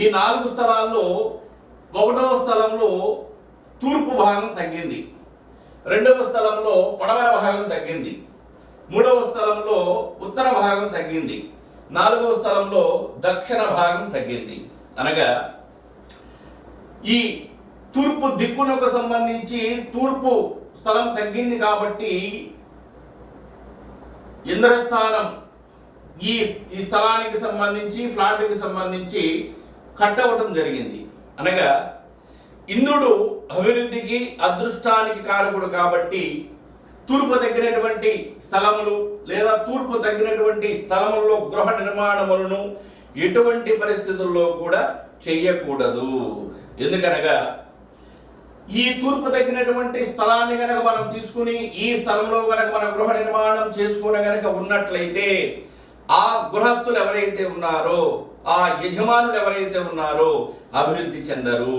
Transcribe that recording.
ఈ నాలుగు స్థలాల్లో ఒకటవ స్థలంలో తూర్పు భాగం తగ్గింది. రెండవ స్థలంలో పడమర భాగం తగ్గింది. మూడవ స్థలంలో ఉత్తర భాగం తగ్గింది. నాలుగవ స్థలంలో దక్షిణ భాగం తగ్గింది. అనగా ఈ తూర్పు దిక్కునకు సంబంధించి తూర్పు స్థలం తగ్గింది కాబట్టి ఇంద్రస్థానం ఈ ఈ స్థలానికి సంబంధించి ఫ్లాట్కి సంబంధించి కట్ అవ్వటం జరిగింది. అనగా ఇంద్రుడు అభివృద్ధికి అదృష్టానికి కారకుడు కాబట్టి తూర్పు తగ్గినటువంటి స్థలములు లేదా తూర్పు తగ్గినటువంటి స్థలముల్లో గృహ నిర్మాణములను ఎటువంటి పరిస్థితుల్లో కూడా చెయ్యకూడదు. ఎందుకనగా ఈ తూర్పు తగ్గినటువంటి స్థలాన్ని గనక మనం తీసుకుని ఈ స్థలంలో గనక మన గృహ నిర్మాణం చేసుకుని గనక ఉన్నట్లయితే ఆ గృహస్థులు ఎవరైతే ఉన్నారో ఆ యజమానులు ఎవరైతే ఉన్నారో అభివృద్ధి చెందరు.